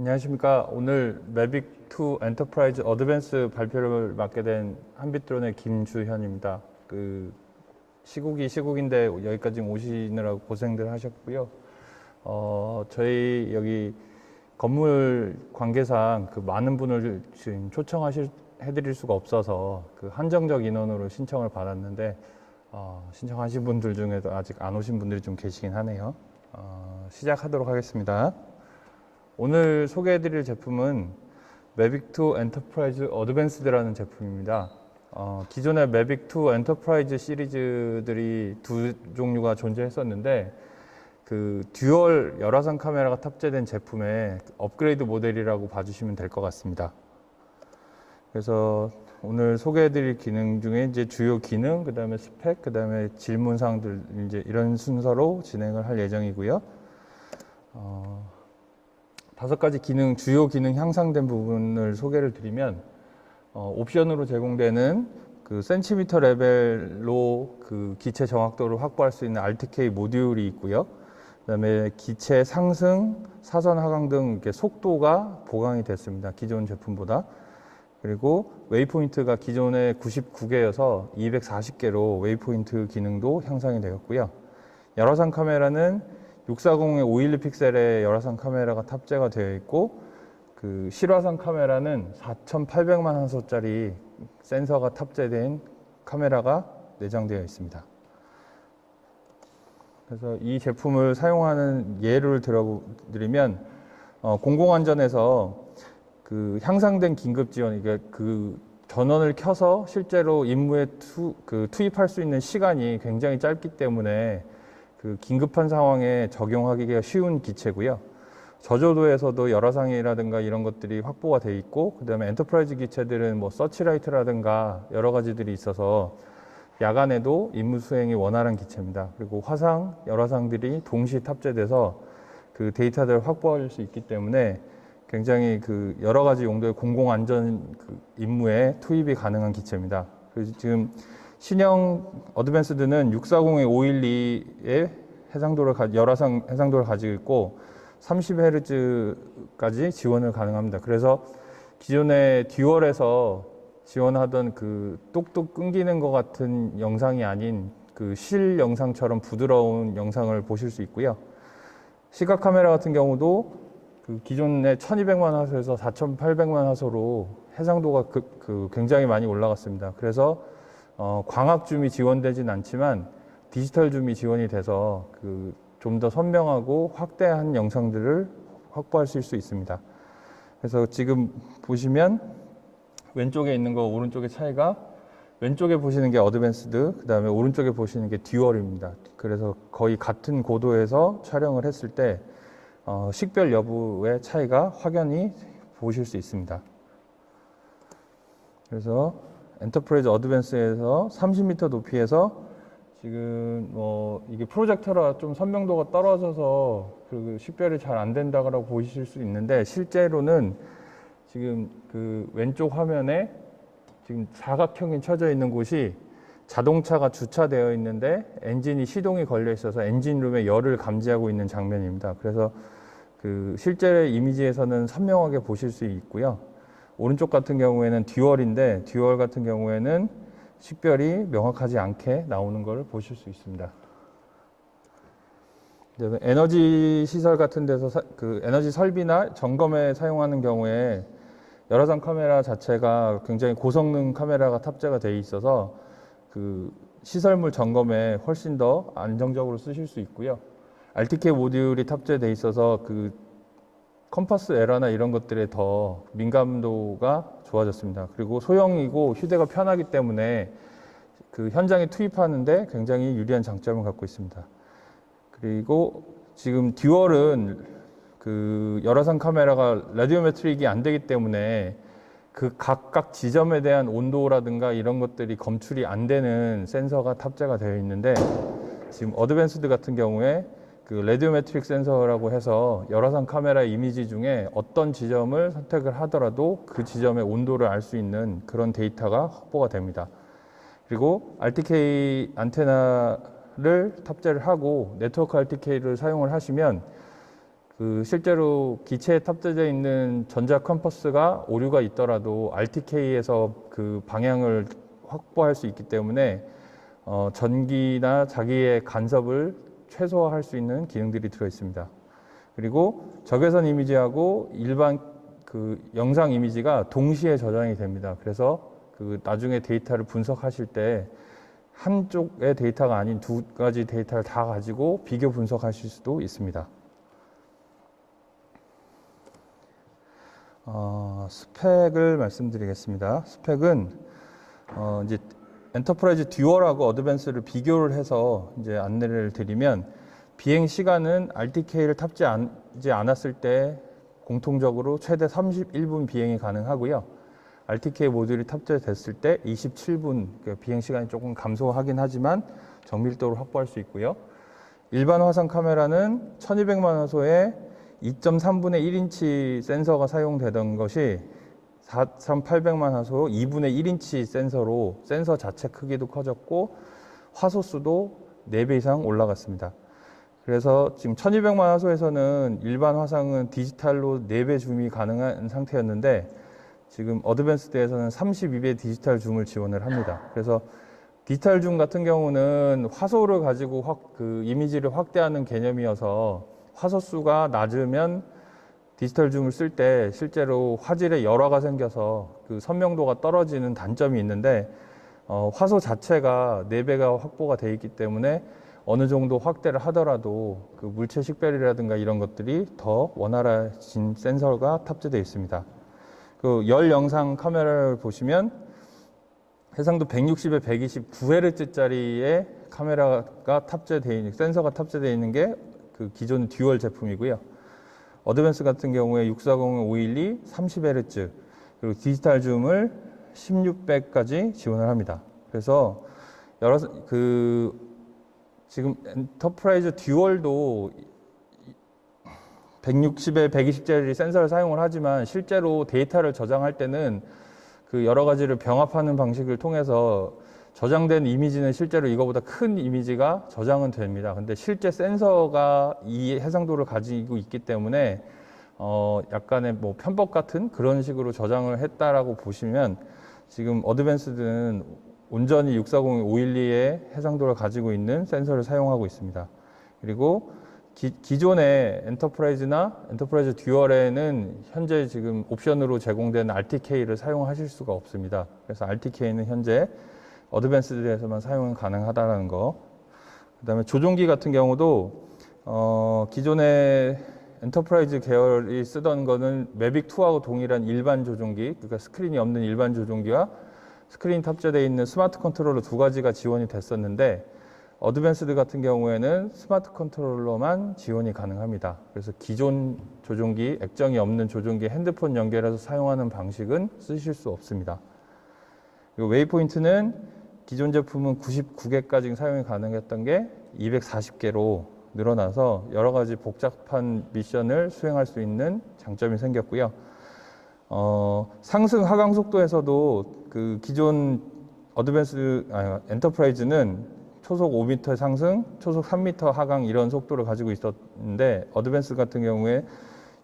안녕하십니까. 오늘 매빅2 엔터프라이즈 어드밴스 발표를 맡게 된 한빛드론의 김주현입니다. 그 시국이 시국인데 여기까지 오시느라고 고생들 하셨고요. 어, 저희 여기 건물 관계상 그 많은 분을 지금 초청하실 해드릴 수가 없어서 그 한정적 인원으로 신청을 받았는데 어, 신청하신 분들 중에도 아직 안 오신 분들이 좀 계시긴 하네요. 어, 시작하도록 하겠습니다. 오늘 소개해드릴 제품은 매빅2 엔터프라이즈 어드밴스드라는 제품입니다. 어, 기존의 매빅2 엔터프라이즈 시리즈들이 두 종류가 존재했었는데 그 듀얼 열화상 카메라가 탑재된 제품의 업그레이드 모델이라고 봐주시면 될 것 같습니다. 그래서 오늘 소개해드릴 기능 중에 이제 주요 기능, 그 다음에 스펙, 그 다음에 질문 사항들 이제 이런 순서로 진행을 할 예정이고요. 어, 다섯 가지 기능, 주요 기능 향상된 부분을 소개를 드리면, 어, 옵션으로 제공되는 그 센티미터 레벨로 그 기체 정확도를 확보할 수 있는 RTK 모듈이 있고요. 그다음에 기체 상승, 사선 하강 등 이렇게 속도가 보강이 됐습니다. 기존 제품보다. 그리고 웨이포인트가 기존에 99개여서 240개로 웨이포인트 기능도 향상이 되었고요. 열화상 카메라는 640의 512 픽셀의 열화상 카메라가 탑재가 되어 있고 그 실화상 카메라는 4,800만 화소짜리 센서가 탑재된 카메라가 내장되어 있습니다. 그래서 이 제품을 사용하는 예를 들어드리면 어, 공공안전에서 그 향상된 긴급 지원 이게 그 전원을 켜서 실제로 임무에 투, 그 투입할 수 있는 시간이 굉장히 짧기 때문에 그 긴급한 상황에 적용하기가 쉬운 기체고요. 저조도에서도 열화상이라든가 이런 것들이 확보가 돼 있고 그다음에 엔터프라이즈 기체들은 뭐 서치라이트라든가 여러 가지들이 있어서 야간에도 임무 수행이 원활한 기체입니다. 그리고 화상, 열화상들이 동시 탑재돼서 그 데이터들을 확보할 수 있기 때문에 굉장히 그 여러 가지 용도의 공공 안전 그 임무에 투입이 가능한 기체입니다. 그래서 지금 신형 어드밴스드는 640의 512의 해상도를 가, 열화상 해상도를 가지고 있고 30Hz까지 지원을 가능합니다. 그래서 기존의 듀얼에서 지원하던 그 똑똑 끊기는 것 같은 영상이 아닌 그 실 영상처럼 부드러운 영상을 보실 수 있고요. 시각 카메라 같은 경우도 그 기존의 1200만 화소에서 4800만 화소로 해상도가 그, 그 굉장히 많이 올라갔습니다. 그래서 어, 광학 줌이 지원되진 않지만 디지털 줌이 지원이 돼서 그 좀 더 선명하고 확대한 영상들을 확보하실 수 있습니다. 그래서 지금 보시면 왼쪽에 있는 거 오른쪽의 차이가 왼쪽에 보시는 게 어드밴스드, 그 다음에 오른쪽에 보시는 게 듀얼입니다. 그래서 거의 같은 고도에서 촬영을 했을 때 어, 식별 여부의 차이가 확연히 보실 수 있습니다. 그래서 엔터프라이즈 어드밴스에서 30m 높이에서 지금 뭐 이게 프로젝터라 좀 선명도가 떨어져서 그 식별이 잘 안 된다고 보실 수 있는데 실제로는 지금 그 왼쪽 화면에 지금 사각형이 쳐져 있는 곳이 자동차가 주차되어 있는데 엔진이 시동이 걸려 있어서 엔진룸에 열을 감지하고 있는 장면입니다. 그래서 그 실제 이미지에서는 선명하게 보실 수 있고요. 오른쪽 같은 경우에는 듀얼인데 듀얼 같은 경우에는 식별이 명확하지 않게 나오는 걸 보실 수 있습니다. 에너지 시설 같은 데서 사- 그 에너지 설비나 점검에 사용하는 경우에 열화상 카메라 자체가 굉장히 고성능 카메라가 탑재가 되어 있어서 그 시설물 점검에 훨씬 더 안정적으로 쓰실 수 있고요. RTK 모듈이 탑재되어 있어서 그 컴퍼스 에러나 이런 것들에 더 민감도가 좋아졌습니다. 그리고 소형이고 휴대가 편하기 때문에 그 현장에 투입하는데 굉장히 유리한 장점을 갖고 있습니다. 그리고 지금 듀얼은 그 열화상 카메라가 라디오메트릭이 안 되기 때문에 그 각각 지점에 대한 온도라든가 이런 것들이 검출이 안 되는 센서가 탑재가 되어 있는데 지금 어드밴스드 같은 경우에 그 레디오메트릭 센서라고 해서 열화상 카메라 이미지 중에 어떤 지점을 선택을 하더라도 그 지점의 온도를 알 수 있는 그런 데이터가 확보가 됩니다. 그리고 RTK 안테나를 탑재를 하고 네트워크 RTK를 사용을 하시면 그 실제로 기체에 탑재되어 있는 전자 컴퍼스가 오류가 있더라도 RTK에서 그 방향을 확보할 수 있기 때문에 어, 전기나 자기의 간섭을 최소화할 수 있는 기능들이 들어 있습니다. 그리고 적외선 이미지하고 일반 그 영상 이미지가 동시에 저장이 됩니다. 그래서 그 나중에 데이터를 분석하실 때 한쪽의 데이터가 아닌 두 가지 데이터를 다 가지고 비교 분석하실 수도 있습니다. 어, 스펙을 말씀드리겠습니다. 스펙은 어, 이제 엔터프라이즈 듀얼하고 어드밴스를 비교를 해서 이제 안내를 드리면 비행 시간은 RTK를 탑재하지 않았을 때 공통적으로 최대 31분 비행이 가능하고요. RTK 모듈이 탑재됐을 때 27분 그 비행 시간이 조금 감소하긴 하지만 정밀도를 확보할 수 있고요. 일반 화상 카메라는 1200만 화소에 2.3분의 1인치 센서가 사용되던 것이 4,800만 화소 2분의 1인치 센서로 센서 자체 크기도 커졌고 화소 수도 4배 이상 올라갔습니다. 그래서 지금 1200만 화소에서는 일반 화상은 디지털로 4배 줌이 가능한 상태였는데 지금 어드밴스드에서는 32배 디지털 줌을 지원을 합니다. 그래서 디지털 줌 같은 경우는 화소를 가지고 확, 그 이미지를 확대하는 개념이어서 화소 수가 낮으면 디지털 줌을 쓸 때 실제로 화질에 열화가 생겨서 그 선명도가 떨어지는 단점이 있는데 어, 화소 자체가 4배가 확보가 돼 있기 때문에 어느 정도 확대를 하더라도 그 물체 식별이라든가 이런 것들이 더 원활해진 센서가 탑재되어 있습니다. 그 열 영상 카메라를 보시면 해상도 160에 129Hz짜리의 카메라가 탑재되어 있는 센서가 탑재되어 있는 게 그 기존 듀얼 제품이고요. 어드밴스 같은 경우에 640, 512, 30Hz 그리고 디지털 줌을 16배까지 지원을 합니다. 그래서 여러 그 지금 엔터프라이즈 듀얼도 160에 120짜리 센서를 사용을 하지만 실제로 데이터를 저장할 때는 그 여러 가지를 병합하는 방식을 통해서 저장된 이미지는 실제로 이거보다 큰 이미지가 저장은 됩니다. 근데 실제 센서가 이 해상도를 가지고 있기 때문에 어 약간의 뭐 편법 같은 그런 식으로 저장을 했다라고 보시면 지금 어드밴스드는 온전히 640, 512의 해상도를 가지고 있는 센서를 사용하고 있습니다. 그리고 기, 기존의 엔터프라이즈나 엔터프라이즈 듀얼에는 현재 지금 옵션으로 제공된 RTK를 사용하실 수가 없습니다. 그래서 RTK는 현재 어드밴스드에서만 사용 가능하다는 거. 그다음에 조종기 같은 경우도 어, 기존의 엔터프라이즈 계열이 쓰던 거는 매빅 2하고 동일한 일반 조종기, 그러니까 스크린이 없는 일반 조종기와 스크린 탑재되어 있는 스마트 컨트롤러 두 가지가 지원이 됐었는데 어드밴스드 같은 경우에는 스마트 컨트롤러만 지원이 가능합니다. 그래서 기존 조종기, 액정이 없는 조종기 핸드폰 연결해서 사용하는 방식은 쓰실 수 없습니다. 그리고 웨이포인트는 기존 제품은 99개까지 사용이 가능했던 게 240개로 늘어나서 여러 가지 복잡한 미션을 수행할 수 있는 장점이 생겼고요. 어, 상승 하강 속도에서도 그 기존 어드밴스 아니, 엔터프라이즈는 초속 5m 상승, 초속 3m 하강 이런 속도를 가지고 있었는데 어드밴스 같은 경우에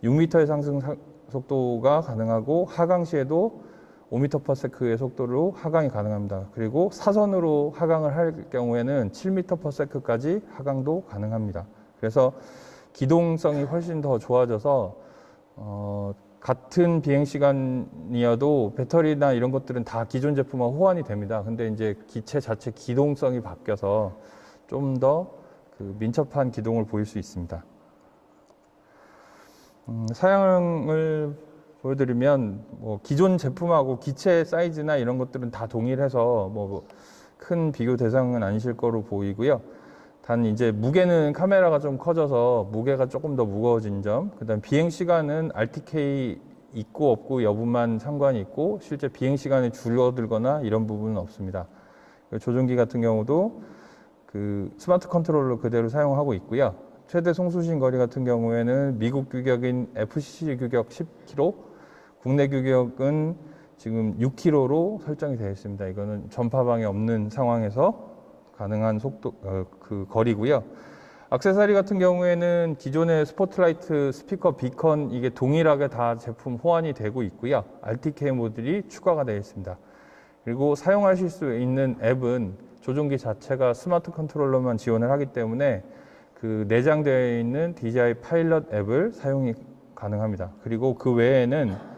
6m의 상승 사- 속도가 가능하고 하강 시에도 5m/s의 속도로 하강이 가능합니다. 그리고 사선으로 하강을 할 경우에는 7m/s까지 하강도 가능합니다. 그래서 기동성이 훨씬 더 좋아져서 어, 같은 비행 시간이어도 배터리나 이런 것들은 다 기존 제품과 호환이 됩니다. 근데 이제 기체 자체 기동성이 바뀌어서 좀 더 그 민첩한 기동을 보일 수 있습니다. 음, 사양을 보여드리면 뭐 기존 제품하고 기체 사이즈나 이런 것들은 다 동일해서 뭐 큰 비교 대상은 아니실 거로 보이고요. 단 이제 무게는 카메라가 좀 커져서 무게가 조금 더 무거워진 점, 그다음 비행 시간은 RTK 있고 없고 여부만 상관이 있고 실제 비행 시간이 줄어들거나 이런 부분은 없습니다. 조종기 같은 경우도 그 스마트 컨트롤러 그대로 사용하고 있고요. 최대 송수신 거리 같은 경우에는 미국 규격인 FCC 규격 10km, 국내 규격은 지금 6km로 설정이 되어 있습니다. 이거는 전파방이 없는 상황에서 가능한 속도 어, 그 거리고요. 액세서리 같은 경우에는 기존의 스포트라이트, 스피커, 비컨 이게 동일하게 다 제품 호환이 되고 있고요. RTK 모듈이 추가가 되어 있습니다. 그리고 사용하실 수 있는 앱은 조종기 자체가 스마트 컨트롤러만 지원을 하기 때문에 그 내장되어 있는 DJI 파일럿 앱을 사용이 가능합니다. 그리고 그 외에는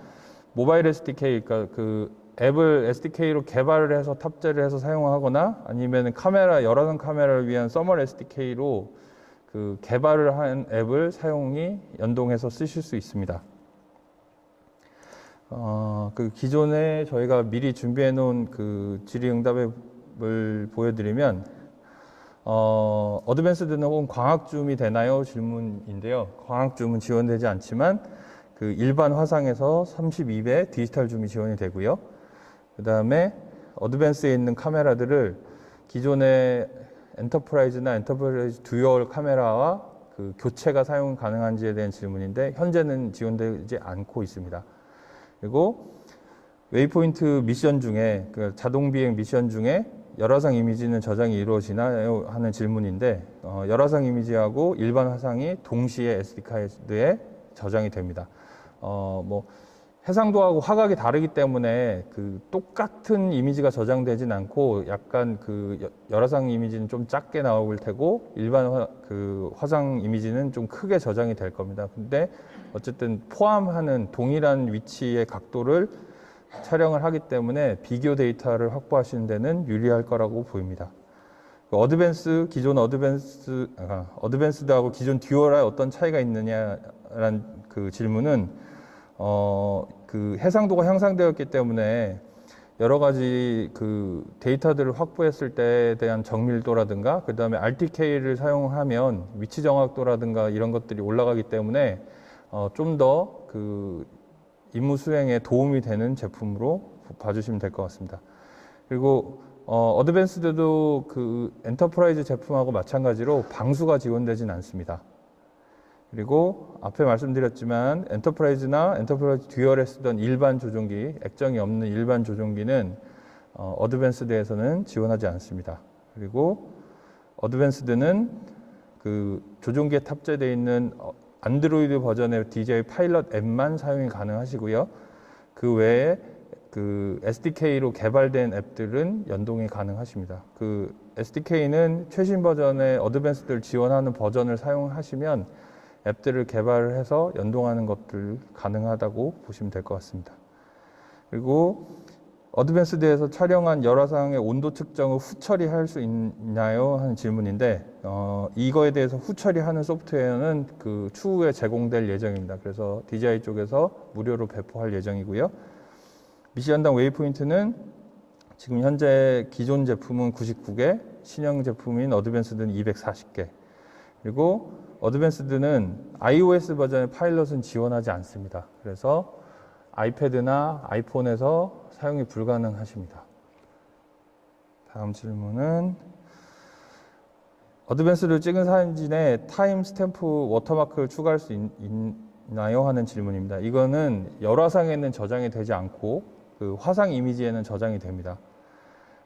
모바일 SDK, 그러니까 그 앱을 SDK로 개발을 해서 탑재를 해서 사용하거나 아니면 카메라 여러 선 카메라를 위한 서멀 SDK로 그 개발을 한 앱을 사용이 연동해서 쓰실 수 있습니다. 어, 그 기존에 저희가 미리 준비해 놓은 그 질의응답을 보여드리면 어, 어드밴스드는 혹은 광학줌이 되나요? 질문인데요. 광학줌은 지원되지 않지만 그 일반 화상에서 32배 디지털 줌이 지원이 되고요. 그 다음에 어드밴스에 있는 카메라들을 기존의 엔터프라이즈나 엔터프라이즈 듀얼 카메라와 그 교체가 사용 가능한지에 대한 질문인데 현재는 지원되지 않고 있습니다. 그리고 웨이포인트 미션 중에 그 자동 비행 미션 중에 열화상 이미지는 저장이 이루어지나요 하는 질문인데 어, 열화상 이미지하고 일반 화상이 동시에 SD 카드에 저장이 됩니다. 어, 뭐 해상도하고 화각이 다르기 때문에 그 똑같은 이미지가 저장되진 않고 약간 그 여- 열화상 이미지는 좀 작게 나올 테고 일반 화, 그 화상 이미지는 좀 크게 저장이 될 겁니다. 근데 어쨌든 포함하는 동일한 위치의 각도를 촬영을 하기 때문에 비교 데이터를 확보하시는 데는 유리할 거라고 보입니다. 그 어드밴스 기존 어드밴스 아, 어드밴스드하고 기존 듀얼의 어떤 차이가 있느냐라는 그 질문은 어, 그 해상도가 향상되었기 때문에 여러 가지 그 데이터들을 확보했을 때에 대한 정밀도라든가 그 다음에 RTK를 사용하면 위치 정확도라든가 이런 것들이 올라가기 때문에 어, 좀 더 그 임무 수행에 도움이 되는 제품으로 봐주시면 될 것 같습니다. 그리고 어, 어드밴스드도 그 엔터프라이즈 제품하고 마찬가지로 방수가 지원되진 않습니다. 그리고 앞에 말씀드렸지만 엔터프라이즈나 엔터프라이즈 듀얼에 쓰던 일반 조종기, 액정이 없는 일반 조종기는 어, 어드밴스드에서는 지원하지 않습니다. 그리고 어드밴스드는 그 조종기에 탑재되어 있는 어, 안드로이드 버전의 DJI 파일럿 앱만 사용이 가능하시고요. 그 외에 그 SDK로 개발된 앱들은 연동이 가능하십니다. 그 SDK는 최신 버전의 어드밴스드를 지원하는 버전을 사용하시면 앱들을 개발을 해서 연동하는 것들 가능하다고 보시면 될 것 같습니다. 그리고 어드밴스드에서 촬영한 열화상의 온도 측정을 후처리할 수 있나요? 하는 질문인데 어, 이거에 대해서 후처리하는 소프트웨어는 그 추후에 제공될 예정입니다. 그래서 DJI 쪽에서 무료로 배포할 예정이고요. 미시간당 웨이포인트는 지금 현재 기존 제품은 99개, 신형 제품인 어드밴스드는 240개. 그리고 어드밴스드는 iOS 버전의 파일럿은 지원하지 않습니다. 그래서 아이패드나 아이폰에서 사용이 불가능하십니다. 다음 질문은 어드밴스를 찍은 사진에 타임 스탬프 워터마크를 추가할 수 있, 있나요? 하는 질문입니다. 이거는 열화상에는 저장이 되지 않고 그 화상 이미지에는 저장이 됩니다.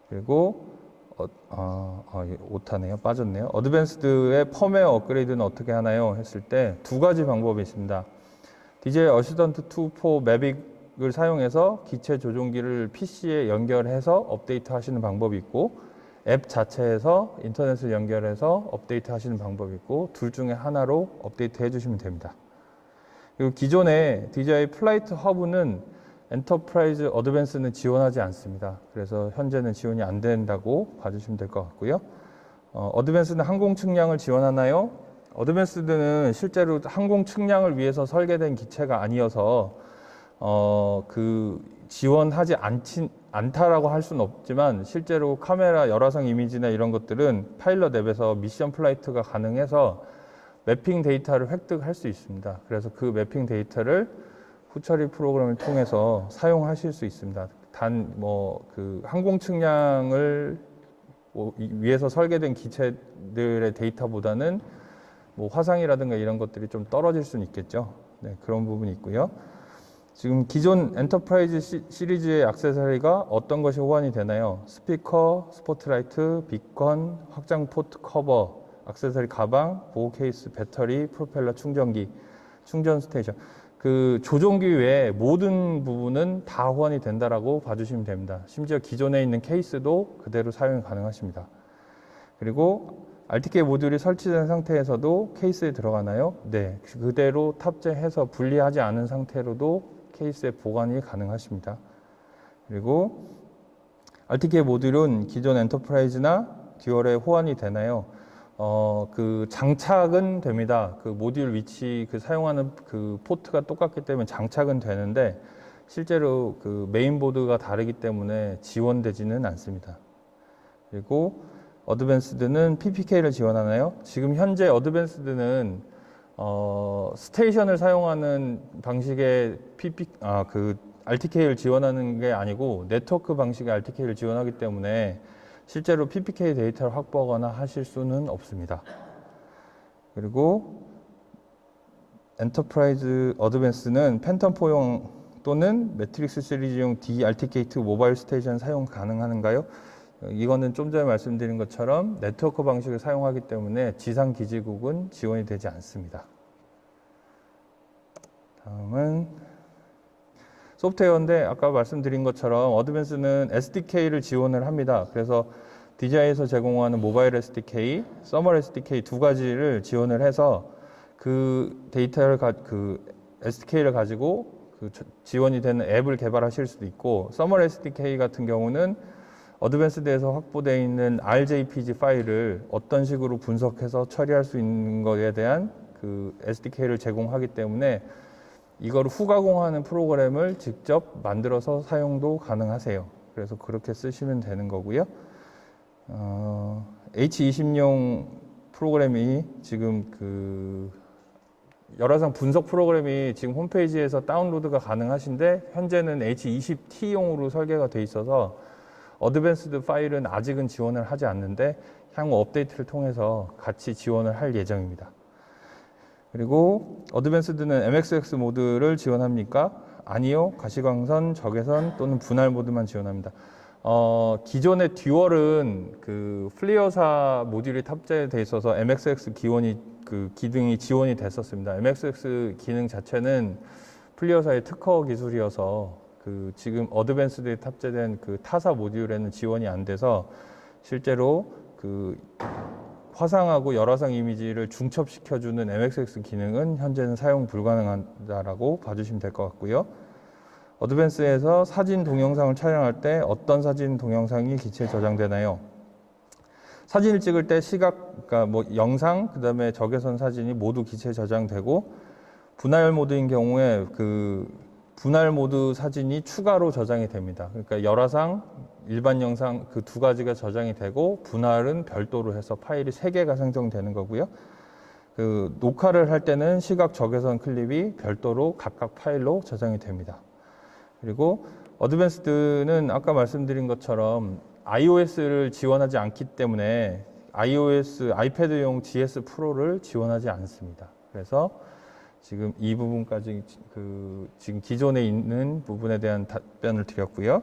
그리고 어, 아, 아, 이게 오타네요. 빠졌네요. 어드밴스드의 펌웨어 업그레이드는 어떻게 하나요? 했을 때 두 가지 방법이 있습니다. DJI 어시던트 2.4 매빅을 사용해서 기체 조종기를 PC에 연결해서 업데이트 하시는 방법이 있고 앱 자체에서 인터넷을 연결해서 업데이트 하시는 방법이 있고 둘 중에 하나로 업데이트 해주시면 됩니다. 그리고 기존의 DJI 플라이트 허브는 엔터프라이즈 어드밴스는 지원하지 않습니다. 그래서 현재는 지원이 안 된다고 봐주시면 될 것 같고요. 어, 어드밴스는 항공 측량을 지원하나요? 어드밴스드는 실제로 항공 측량을 위해서 설계된 기체가 아니어서 어, 그 지원하지 않진, 않다라고 할 수는 없지만 실제로 카메라 열화상 이미지나 이런 것들은 파일럿 앱에서 미션 플라이트가 가능해서 매핑 데이터를 획득할 수 있습니다. 그래서 그 매핑 데이터를 후처리 프로그램을 통해서 사용하실 수 있습니다. 단 뭐 그 항공 측량을 뭐 이- 위해서 설계된 기체들의 데이터보다는 뭐 화상이라든가 이런 것들이 좀 떨어질 수는 있겠죠. 네, 그런 부분이 있고요. 지금 기존 엔터프라이즈 시, 시리즈의 액세서리가 어떤 것이 호환이 되나요? 스피커, 스포트라이트, 비건, 확장 포트 커버, 액세서리 가방, 보호 케이스, 배터리, 프로펠러 충전기, 충전 스테이션. 그 조종기 외에 모든 부분은 다 호환이 된다라고 봐주시면 됩니다. 심지어 기존에 있는 케이스도 그대로 사용이 가능하십니다. 그리고 RTK 모듈이 설치된 상태에서도 케이스에 들어가나요? 네. 그대로 탑재해서 분리하지 않은 상태로도 케이스에 보관이 가능하십니다. 그리고 RTK 모듈은 기존 엔터프라이즈나 듀얼에 호환이 되나요? 어, 그 장착은 됩니다. 그 모듈 위치, 그 사용하는 그 포트가 똑같기 때문에 장착은 되는데 실제로 그 메인보드가 다르기 때문에 지원되지는 않습니다. 그리고 어드밴스드는 PPK를 지원하나요? 지금 현재 어드밴스드는 어, 스테이션을 사용하는 방식의 PP, 아, 그 RTK를 지원하는 게 아니고 네트워크 방식의 RTK를 지원하기 때문에 실제로 PPK 데이터를 확보하거나 하실 수는 없습니다. 그리고 엔터프라이즈 어드밴스는 팬텀4용 또는 매트릭스 시리즈용 DRTK2 모바일 스테이션 사용 가능한가요? 이거는 좀 전에 말씀드린 것처럼 네트워크 방식을 사용하기 때문에 지상 기지국은 지원이 되지 않습니다. 다음은 소프트웨어인데 아까 말씀드린 것처럼 어드밴스는 SDK를 지원을 합니다. 그래서 DJI에서 제공하는 모바일 SDK, 서머 SDK 두 가지를 지원을 해서 그 데이터를 가, 그 SDK를 가지고 그 저- 지원이 되는 앱을 개발하실 수도 있고 서머 SDK 같은 경우는 어드밴스드에서 확보되어 있는 RJPG 파일을 어떤 식으로 분석해서 처리할 수 있는 것에 대한 그 SDK를 제공하기 때문에 이걸 후가공하는 프로그램을 직접 만들어서 사용도 가능하세요. 그래서 그렇게 쓰시면 되는 거고요. 어, H20용 프로그램이 지금 그 열화상 분석 프로그램이 지금 홈페이지에서 다운로드가 가능하신데 현재는 H20T용으로 설계가 돼 있어서 어드밴스드 파일은 아직은 지원을 하지 않는데 향후 업데이트를 통해서 같이 지원을 할 예정입니다. 그리고 어드밴스드는 MXX 모드를 지원합니까? 아니요. 가시광선, 적외선 또는 분할 모드만 지원합니다. 어, 기존의 듀얼은 그 플리어사 모듈이 탑재돼 있어서 MXX 기원이 그 기능이 지원이 됐었습니다. MXX 기능 자체는 플리어사의 특허 기술이어서 그 지금 어드밴스드에 탑재된 그 타사 모듈에는 지원이 안 돼서 실제로 그 화상하고 열화상 이미지를 중첩시켜주는 MXX 기능은 현재는 사용 불가능하다라고 봐주시면 될 것 같고요. 어드밴스에서 사진 동영상을 촬영할 때 어떤 사진 동영상이 기체에 저장되나요? 사진을 찍을 때 시각, 그러니까 뭐 영상, 그 다음에 적외선 사진이 모두 기체에 저장되고 분할 모드인 경우에 그 분할 모드 사진이 추가로 저장이 됩니다. 그러니까 열화상, 일반 영상 그 두 가지가 저장이 되고 분할은 별도로 해서 파일이 세 개가 생성되는 거고요. 그 녹화를 할 때는 시각 적외선 클립이 별도로 각각 파일로 저장이 됩니다. 그리고 어드밴스드는 아까 말씀드린 것처럼 iOS를 지원하지 않기 때문에 iOS 아이패드용 GS 프로를 지원하지 않습니다. 그래서 지금 이 부분까지 그 지금 기존에 있는 부분에 대한 답변을 드렸고요.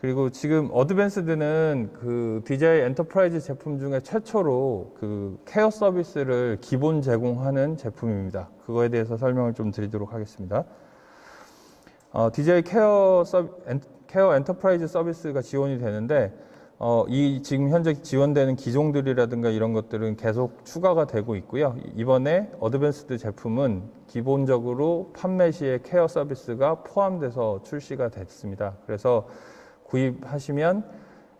그리고 지금 어드밴스드는 그 DJI 엔터프라이즈 제품 중에 최초로 그 케어 서비스를 기본 제공하는 제품입니다. 그거에 대해서 설명을 좀 드리도록 하겠습니다. 어, DJI 케어, 서, 엔, 케어 엔터프라이즈 서비스가 지원이 되는데 어, 이 지금 현재 지원되는 기종들이라든가 이런 것들은 계속 추가가 되고 있고요. 이번에 어드밴스드 제품은 기본적으로 판매 시에 케어 서비스가 포함돼서 출시가 됐습니다. 그래서 구입하시면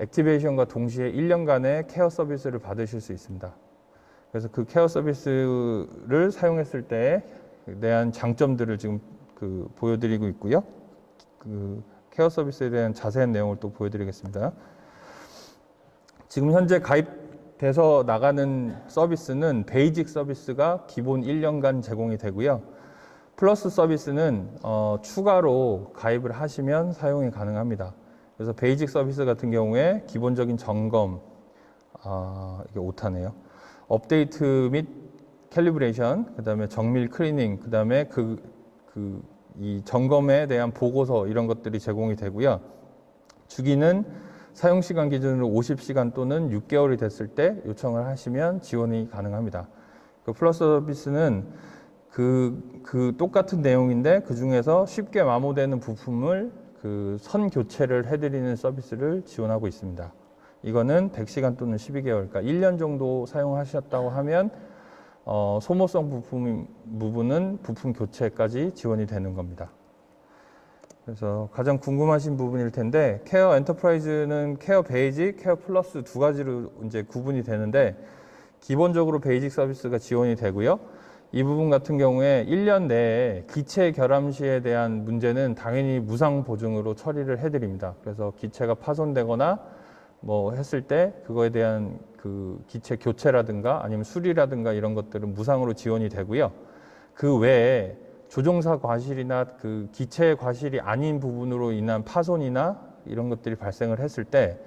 액티베이션과 동시에 1년간의 케어 서비스를 받으실 수 있습니다. 그래서 그 케어 서비스를 사용했을 때에 대한 장점들을 지금 그 보여드리고 있고요. 그 케어 서비스에 대한 자세한 내용을 또 보여드리겠습니다. 지금 현재 가입돼서 나가는 서비스는 베이직 서비스가 기본 1년간 제공이 되고요. 플러스 서비스는 어, 추가로 가입을 하시면 사용이 가능합니다. 그래서 베이직 서비스 같은 경우에 기본적인 점검, 아, 이게 오타네요. 업데이트 및 캘리브레이션, 그 다음에 정밀 클리닝, 그 다음에 그, 그, 이 점검에 대한 보고서 이런 것들이 제공이 되고요. 주기는 사용 시간 기준으로 50시간 또는 6개월이 됐을 때 요청을 하시면 지원이 가능합니다. 그 플러스 서비스는 그, 그 똑같은 내용인데 그 중에서 쉽게 마모되는 부품을 그 선 교체를 해드리는 서비스를 지원하고 있습니다. 이거는 100시간 또는 12개월, 그러니까 1년 정도 사용하셨다고 하면 어, 소모성 부품 부분은 부품 교체까지 지원이 되는 겁니다. 그래서 가장 궁금하신 부분일 텐데 케어 엔터프라이즈는 케어 베이직, 케어 플러스 두 가지로 이제 구분이 되는데 기본적으로 베이직 서비스가 지원이 되고요. 이 부분 같은 경우에 1년 내에 기체 결함 시에 대한 문제는 당연히 무상 보증으로 처리를 해드립니다. 그래서 기체가 파손되거나 뭐 했을 때 그거에 대한 그 기체 교체라든가 아니면 수리라든가 이런 것들은 무상으로 지원이 되고요. 그 외에 조종사 과실이나 그 기체 과실이 아닌 부분으로 인한 파손이나 이런 것들이 발생을 했을 때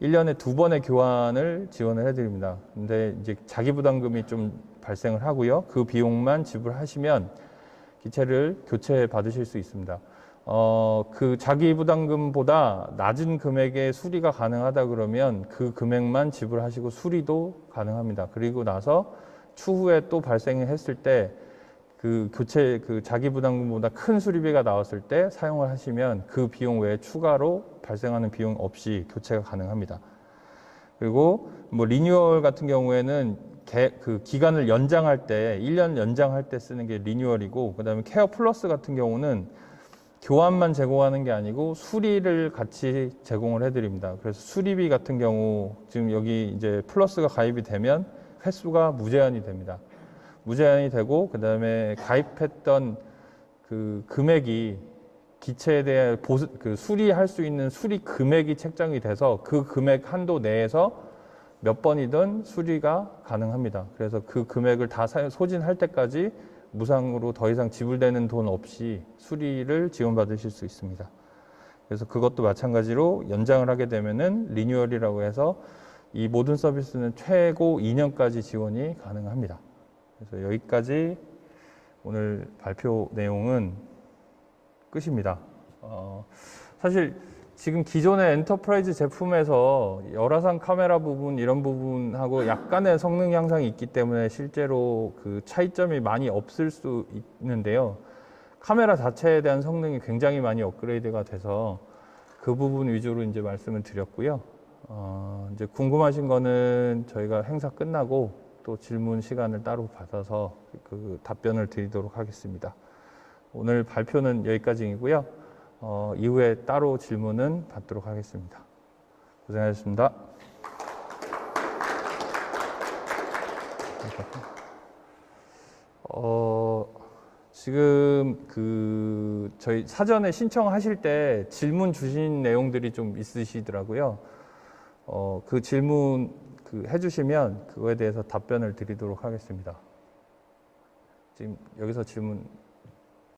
1년에 두 번의 교환을 지원을 해드립니다. 근데 이제 자기 부담금이 좀 발생을 하고요. 그 비용만 지불하시면 기체를 교체 받으실 수 있습니다. 어, 그 자기 부담금보다 낮은 금액의 수리가 가능하다 그러면 그 금액만 지불하시고 수리도 가능합니다. 그리고 나서 추후에 또 발생했을 때 그 교체 그 자기 부담금보다 큰 수리비가 나왔을 때 사용을 하시면 그 비용 외에 추가로 발생하는 비용 없이 교체가 가능합니다. 그리고 뭐 리뉴얼 같은 경우에는 개, 그 기간을 연장할 때 1년 연장할 때 쓰는 게 리뉴얼이고 그다음에 케어 플러스 같은 경우는 교환만 제공하는 게 아니고 수리를 같이 제공을 해드립니다. 그래서 수리비 같은 경우 지금 여기 이제 플러스가 가입이 되면 횟수가 무제한이 됩니다. 무제한이 되고 그 다음에 가입했던 그 금액이 기체에 대해 보수, 그 수리할 수 있는 수리 금액이 책정이 돼서 그 금액 한도 내에서 몇 번이든 수리가 가능합니다. 그래서 그 금액을 다 사- 소진할 때까지 무상으로 더 이상 지불되는 돈 없이 수리를 지원받으실 수 있습니다. 그래서 그것도 마찬가지로 연장을 하게 되면은 리뉴얼이라고 해서 이 모든 서비스는 최고 2년까지 지원이 가능합니다. 그래서 여기까지 오늘 발표 내용은 끝입니다. 어, 사실 지금 기존의 엔터프라이즈 제품에서 열화상 카메라 부분 이런 부분하고 약간의 성능 향상이 있기 때문에 실제로 그 차이점이 많이 없을 수 있는데요. 카메라 자체에 대한 성능이 굉장히 많이 업그레이드가 돼서 그 부분 위주로 이제 말씀을 드렸고요. 어, 이제 궁금하신 거는 저희가 행사 끝나고 또 질문 시간을 따로 받아서 그 답변을 드리도록 하겠습니다. 오늘 발표는 여기까지이고요. 어, 이후에 따로 질문은 받도록 하겠습니다. 고생하셨습니다. 어, 지금 그 저희 사전에 신청하실 때 질문 주신 내용들이 좀 있으시더라고요. 어, 그 질문 그 해주시면 그거에 대해서 답변을 드리도록 하겠습니다. 지금 여기서 질문